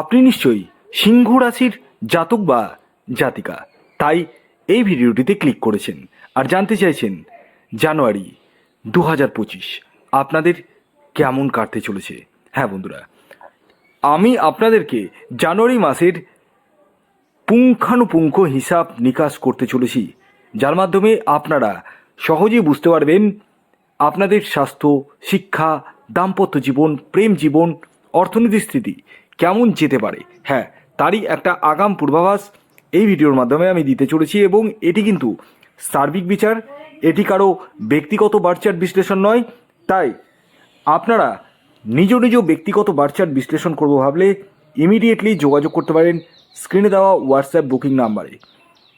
আপনি নিশ্চয়ই সিংহ রাশির জাতক বা জাতিকা। তাই এই ভিডিওটিতে ক্লিক করেছেন আর জানতে চাইছেন জানুয়ারি দু হাজার পঁচিশ আপনাদের কেমন কাটতে চলেছে। হ্যাঁ বন্ধুরা, আমি আপনাদেরকে জানুয়ারি মাসের পুঙ্খানুপুঙ্খ হিসাব নিকাশ করতে চলেছি, যার মাধ্যমে আপনারা সহজেই বুঝতে পারবেন আপনাদের স্বাস্থ্য, শিক্ষা, দাম্পত্য জীবন, প্রেম জীবন অর্থনীতির স্থিতি কেমন যেতে পারে? হ্যাঁ তারই একটা আগাম পূর্বাভাস এই ভিডিওর মাধ্যমে আমি দিতে চলেছি এবং এটি কিন্তু সার্বিক বিচার, এটি কারও ব্যক্তিগত বার্চার বিশ্লেষণ নয়। তাই আপনারা নিজ নিজ ব্যক্তিগত বার্চার বিশ্লেষণ করব ভাবলে ইমিডিয়েটলি যোগাযোগ করতে পারেন স্ক্রিনে দেওয়া হোয়াটসঅ্যাপ বুকিং নাম্বারে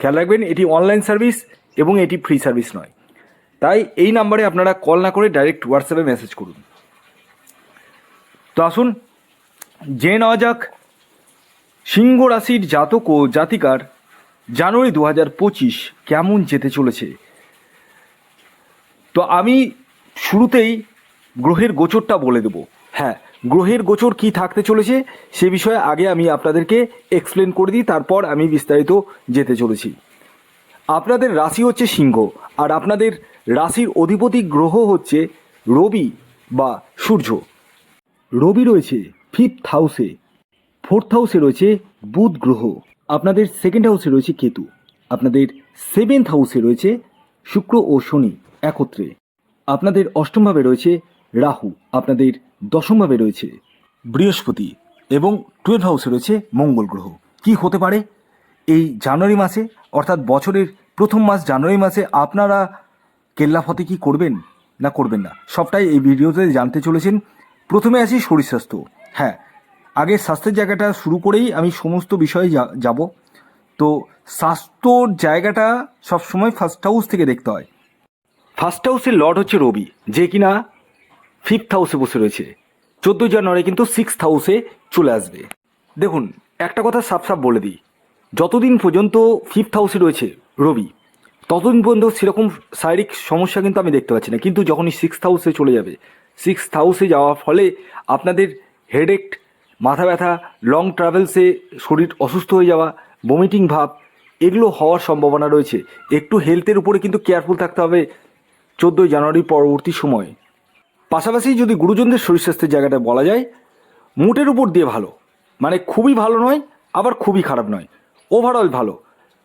খেয়াল রাখবেন, এটি অনলাইন সার্ভিস এবং এটি ফ্রি সার্ভিস নয়। তাই এই নাম্বারে আপনারা কল না করে ডাইরেক্ট হোয়াটসঅ্যাপে মেসেজ করুন। তো আসুন জেনে নেওয়া যাক, সিংহ রাশির জাতক ও জাতিকার জানুয়ারি দু হাজার পঁচিশ কেমন যেতে চলেছে? তো আমি শুরুতেই গ্রহের গোচরটা বলে দেব। হ্যাঁ গ্রহের গোচর কি থাকতে চলেছে সে বিষয়ে আগে আমি আপনাদেরকে এক্সপ্লেন করে দিই, তারপর আমি বিস্তারিত যেতে চলেছি। আপনাদের রাশি হচ্ছে সিংহ, আর আপনাদের রাশির অধিপতি গ্রহ হচ্ছে রবি বা সূর্য। রবি রয়েছে ফিফথ হাউসে, ফোর্থ হাউসে রয়েছে বুধ গ্রহ, আপনাদের সেকেন্ড হাউসে রয়েছে কেতু, আপনাদের সেভেন্থ হাউসে রয়েছে শুক্র ও শনি একত্রে, আপনাদের অষ্টমভাবে রয়েছে রাহু, আপনাদের দশমভাবে রয়েছে বৃহস্পতি এবং টুয়েলভ হাউসে রয়েছে মঙ্গল গ্রহ। কি হতে পারে? এই জানুয়ারি মাসে, অর্থাৎ বছরের প্রথম মাস জানুয়ারি মাসে আপনারা কেল্লাফতে কি করবেন? না করবেন না। সবটাই এই ভিডিওতে জানতে চলেছেন। প্রথমে আসি শরীর স্বাস্থ্য হ্যাঁ আগে স্বাস্থ্যের জায়গাটা শুরু করেই আমি সমস্ত বিষয়ে যাব। তো স্বাস্থ্যর জায়গাটা সবসময় ফার্স্ট হাউস থেকে দেখতে হয়। ফার্স্ট হাউসের লর্ড হচ্ছে রবি, যে কিনা ফিফথ হাউসে বসে রয়েছে। চোদ্দোই জানুয়ারি কিন্তু সিক্সথ হাউসে চলে আসবে। দেখুন, একটা কথা সাফ সাফ বলে দিই, যতদিন পর্যন্ত ফিফথ হাউসে রয়েছে রবি, ততদিন পর্যন্ত সেরকম শারীরিক সমস্যা কিন্তু আমি দেখতে পাচ্ছি না। কিন্তু যখনই সিক্সথ হাউসে চলে যাবে সিক্সথ হাউসে যাওয়ার ফলে আপনাদের হেডেক মাথা ব্যথা লং ট্রাভেলসে শরীর অসুস্থ হয়ে যাওয়া বমিটিং ভাব, এগুলো হওয়ার সম্ভাবনা রয়েছে। একটু হেলথের উপরে কিন্তু কেয়ারফুল থাকতে হবে চোদ্দোই জানুয়ারি পরবর্তী সময়ে। পাশাপাশি যদি গুরুজনদের শরীর স্বাস্থ্যের জায়গাটা বলা যায়, মোটের উপর দিয়ে ভালো। মানে খুবই ভালো নয়, আবার খুবই খারাপ নয়। ওভারঅল ভালো।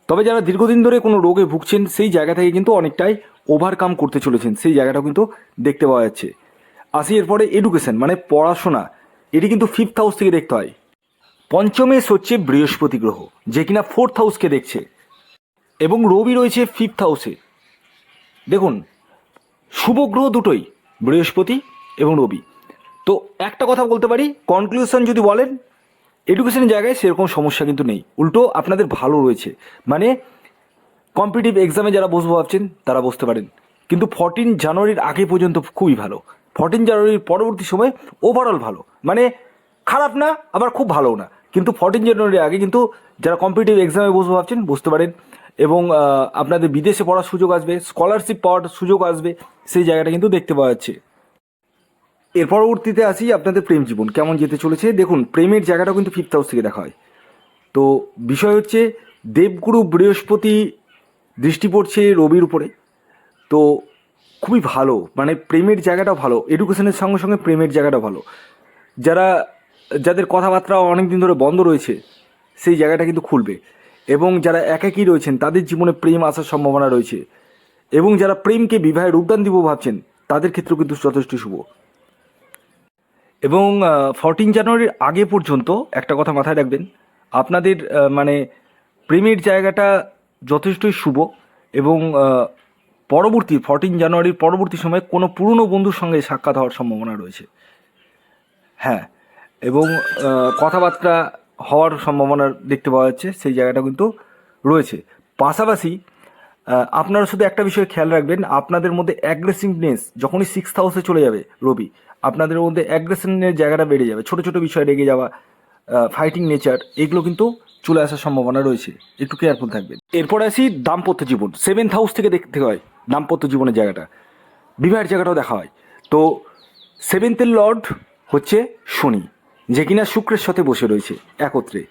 তবে যারা দীর্ঘদিন ধরে কোনো রোগে ভুগছেন, সেই জায়গা থেকে কিন্তু অনেকটাই ওভারকাম করতে চলেছেন। সেই জায়গাটাও কিন্তু দেখতে পাওয়া যাচ্ছে। আসি এরপরে এডুকেশন মানে পড়াশোনা। এটি কিন্তু ফিফথ হাউস থেকে দেখতে হয়। পঞ্চমেশ হচ্ছে বৃহস্পতি গ্রহ, যে কিনা ফোর্থ হাউসকে দেখছে। এবং রবি রয়েছে ফিফথ হাউসে দেখুন, শুভ গ্রহ দুটোই, বৃহস্পতি এবং রবি। তো একটা কথা বলতে পারি কনক্লুশন যদি বলেন এডুকেশনের জায়গায় সেরকম সমস্যা কিন্তু নেই। উল্টো আপনাদের ভালো রয়েছে। মানে কম্পিটিটিভ এক্সামে যারা বসবো ভাবছেন, তারা বসতে পারেন। কিন্তু ফর্টিন জানুয়ারির আগে পর্যন্ত খুবই ভালো। ফর্টিন জানুয়ারির পরবর্তী সময় ওভারঅল ভালো। মানে খারাপ না, আবার খুব ভালো না। কিন্তু ফর্টিন জানুয়ারির আগে কিন্তু যারা কম্পিটিটিভ এক্সামে বসবো ভাবছেন বসতে পারেন। এবং আপনাদের বিদেশে পড়ার সুযোগ আসবে স্কলারশিপ পাওয়ার সুযোগ আসবে, সেই জায়গাটা কিন্তু দেখতে পাওয়া যাচ্ছে। এর পরবর্তীতে আসি আপনাদের প্রেম জীবন, কেমন যেতে চলেছে? দেখুন, প্রেমের জায়গাটাও কিন্তু ফিফথ হাউস থেকে দেখা হয়। তো বিষয় হচ্ছে, দেবগুরু বৃহস্পতি দৃষ্টি পড়ছে রবির উপরে। তো খুবই ভালো মানে প্রেমের জায়গাটাও ভালো এডুকেশনের সঙ্গে সঙ্গে প্রেমের জায়গাটাও ভালো। যারা, যাদের কথাবার্তা অনেক দিন ধরে বন্ধ রয়েছে, সেই জায়গাটা কিন্তু খুলবে। এবং যারা একাকী রয়েছেন, তাদের জীবনে প্রেম আসার সম্ভাবনা রয়েছে। এবং যারা প্রেমকে বিবাহে রূপদান দিব ভাবছেন, তাদের ক্ষেত্রেও কিন্তু যথেষ্ট শুভ। এবং ফরটিন জানুয়ারির আগে পর্যন্ত একটা কথা মাথায় রাখবেন, আপনাদের মানে প্রেমের জায়গাটা যথেষ্টই শুভ এবং পরবর্তী ফরটিন জানুয়ারির পরবর্তী সময়ে কোনো পুরনো বন্ধুর সঙ্গে সাক্ষাৎ হওয়ার সম্ভাবনা রয়েছে। হ্যাঁ এবং কথাবার্তা হওয়ার সম্ভাবনা দেখতে পাওয়া যাচ্ছে, সেই জায়গাটা কিন্তু রয়েছে। পাশাপাশি আপনারা শুধু একটা বিষয় খেয়াল রাখবেন, আপনাদের মধ্যে অ্যাগ্রেসিভনেস যখনই সিক্স হাউসে চলে যাবে, রবি, আপনাদের মধ্যে অ্যাগ্রেশনের জায়গাটা বেড়ে যাবে। ছোট ছোট বিষয়ে রেগে যাওয়া ফাইটিং নেচার এগুলো কিন্তু চলে আসার সম্ভাবনা রয়েছে। একটু কেয়ারফুল থাকবেন। এরপর আসি দাম্পত্য জীবন সেভেন্থ হাউস থেকে দেখতে হয়। দাম্পত্য জীবনের জায়গাটা। বিবাহের জায়গাটাও দেখা হয়। তো সেভেন্থের লর্ড হচ্ছে শনি, যে কিনা শুক্রের সাথে বসে রয়েছে একত্রে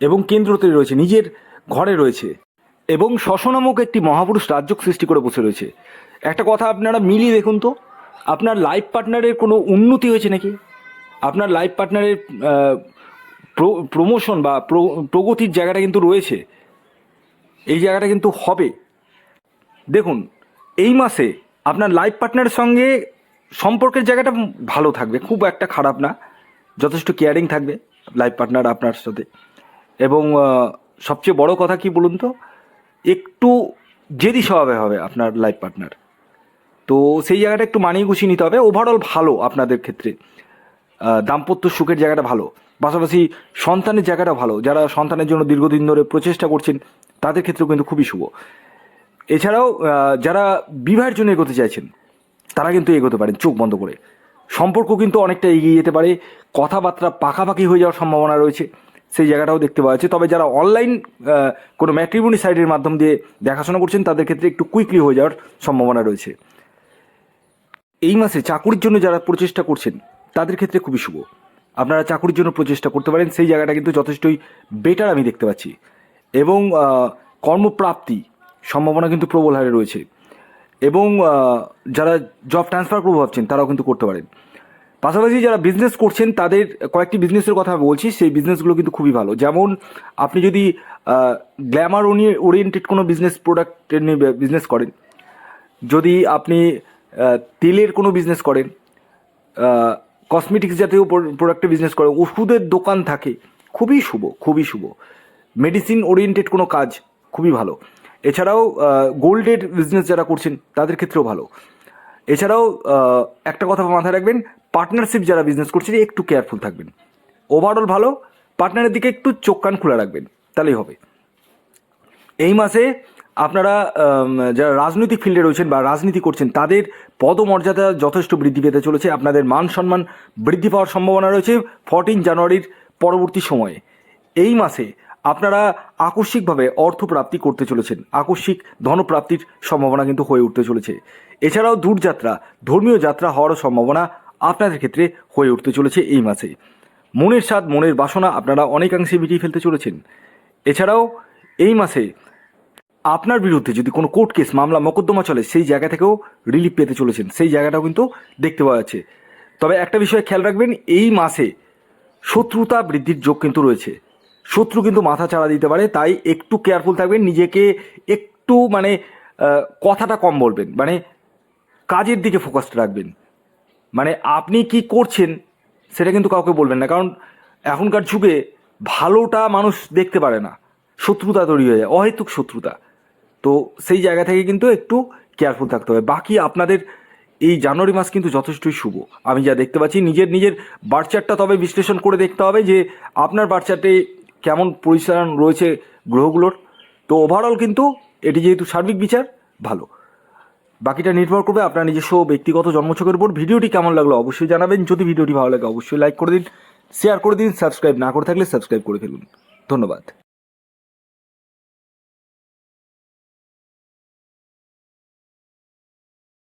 এবং কেন্দ্রতে রয়েছে, নিজের ঘরে রয়েছে এবং শশ নামক একটি মহাপুরুষ রাজ্য সৃষ্টি করে বসে রয়েছে। একটা কথা আপনারা মিলিয়ে দেখুন তো, আপনার লাইফ পার্টনারের কোনো উন্নতি হয়েছে নাকি? আপনার লাইফ পার্টনারের প্রমোশন বা প্র- প্রগতির জায়গাটা কিন্তু রয়েছে। এই জায়গাটা কিন্তু হবে। দেখুন, এই মাসে আপনার লাইফ পার্টনারের সঙ্গে সম্পর্কের জায়গাটা ভালো থাকবে, খুব একটা খারাপ না। যথেষ্ট কেয়ারিং থাকবে লাইফ পার্টনার আপনার সাথে। এবং সবচেয়ে বড় কথা কি বলুন তো? একটু জেদি স্বভাবে হবে আপনার লাইফ পার্টনার তো সেই জায়গাটা একটু মানিয়ে গুছিয়ে নিতে হবে। ওভারঅল ভালো আপনাদের ক্ষেত্রে। দাম্পত্য সুখের জায়গাটা ভালো। পাশাপাশি সন্তানের জায়গাটা ভালো। যারা সন্তানের জন্য দীর্ঘদিন ধরে প্রচেষ্টা করছেন, তাদের ক্ষেত্রেও কিন্তু খুবই শুভ। এছাড়াও যারা বিবাহের জন্য এগোতে চাইছেন, তারা কিন্তু এগোতে পারেন চোখ বন্ধ করে। সম্পর্ক কিন্তু অনেকটা এগিয়ে যেতে পারে, কথাবার্তা পাকাপাকি হয়ে যাওয়ার সম্ভাবনা রয়েছে, সেই জায়গাটাও দেখতে পাওয়া যাচ্ছে। তবে যারা অনলাইন কোনো ম্যাট্রিমনি সাইটের মাধ্যম দিয়ে দেখাশোনা করছেন, তাদের ক্ষেত্রে একটু কুইকলি হয়ে যাওয়ার সম্ভাবনা রয়েছে। এই মাসে চাকুরির জন্য যারা প্রচেষ্টা করছেন, তাদের ক্ষেত্রে খুবই শুভ। আপনারা চাকুরির জন্য প্রচেষ্টা করতে পারেন, সেই জায়গাটা কিন্তু যথেষ্টই বেটার আমি দেখতে পাচ্ছি। এবং কর্মপ্রাপ্তি সম্ভাবনা কিন্তু প্রবল হারে রয়েছে। এবং যারা জব ট্রান্সফার করব ভাবছেন, তারাও কিন্তু করতে পারেন। পাশাপাশি যারা বিজনেস করছেন, তাদের কয়েকটি বিজনেসের কথা বলছি, সেই বিজনেসগুলো কিন্তু খুবই ভালো। যেমন, আপনি যদি গ্ল্যামার ওরিয়েন্টেড কোনো বিজনেস প্রোডাক্ট নিয়ে বিজনেস করেন, যদি আপনি তেলের কোনো বিজনেস করেন কসমেটিক্স জাতীয় প্রোডাক্টের বিজনেস করেন, ওষুধের দোকান থাকে, খুবই শুভ খুবই শুভ। মেডিসিন ওরিয়েন্টেড কোনো কাজ, খুবই ভালো। এছাড়াও গোল্ডের বিজনেস যারা করছেন, তাদের ক্ষেত্রেও ভালো। এছাড়াও একটা কথা মাথায় রাখবেন পার্টনারশিপ যারা বিজনেস করছেন, একটু কেয়ারফুল থাকবেন। ওভারঅল ভালো পার্টনারের দিকে একটু চোখ কান খোলা রাখবেন, তাহলেই হবে। এই মাসে আপনারা যারা রাজনৈতিক ফিল্ডে রয়েছেন বা রাজনীতি করছেন, তাদের পদমর্যাদা যথেষ্ট বৃদ্ধি পেতে চলেছে। আপনাদের মান সম্মান বৃদ্ধি পাওয়ার সম্ভাবনা রয়েছে ফোরটিন জানুয়ারির পরবর্তী সময়ে। এই মাসে আপনারা আকস্মিকভাবে অর্থপ্রাপ্তি করতে চলেছেন। আকস্মিক ধনপ্রাপ্তির সম্ভাবনা কিন্তু হয়ে উঠতে চলেছে। এছাড়াও দূরযাত্রা, ধর্মীয় যাত্রা হওয়ারও সম্ভাবনা আপনাদের ক্ষেত্রে হয়ে উঠতে চলেছে এই মাসে। মনের স্বাদ, মনের বাসনা আপনারা অনেকাংশে মিটিয়ে ফেলতে চলেছেন। এছাড়াও এই মাসে আপনার বিরুদ্ধে যদি কোনো কোর্ট কেস, মামলা, মোকদ্দমা চলে, সেই জায়গা থেকেও রিলিফ পেতে চলেছেন। সেই জায়গাটাও কিন্তু দেখতে পাওয়া যাচ্ছে। তবে একটা বিষয় খেয়াল রাখবেন, এই মাসে শত্রুতা বৃদ্ধির যোগ কিন্তু রয়েছে। শত্রু কিন্তু মাথা চাড়া দিতে পারে, তাই একটু কেয়ারফুল থাকবেন, নিজেকে একটু মানে কথাটা কম বলবেন মানে কাজের দিকে ফোকাসটা রাখবেন। মানে আপনি কি করছেন, সেটা কিন্তু কাউকে বলবেন না, কারণ এখনকার যুগে ভালোটা মানুষ দেখতে পারে না, শত্রুতা তৈরি হয়ে যায়, অহেতুক শত্রুতা। তো সেই জায়গা থেকে কিন্তু একটু কেয়ারফুল থাকতে হবে। বাকি আপনাদের এই জানুয়ারি মাস কিন্তু যথেষ্টই শুভ। আমি যা দেখতে পাচ্ছি, নিজের নিজের বার্চারটা তবে বিশ্লেষণ করে দেখতে হবে যে আপনার বার্চারটে কেমন পরিচালন রয়েছে গ্রহগুলোর। তো ওভারঅল কিন্তু এটি যেহেতু সার্বিক বিচার, ভালো। বাকিটা নির্ভর করবে আপনার নিজস্ব ব্যক্তিগত জন্মছকের উপর। ভিডিওটি কেমন লাগল অবশ্যই জানাবেন। যদি ভিডিওটি ভালো লাগে, অবশ্যই লাইক করে দিন শেয়ার করে দিন সাবস্ক্রাইব না করে থাকলে সাবস্ক্রাইব করে ফেলুন। ধন্যবাদ।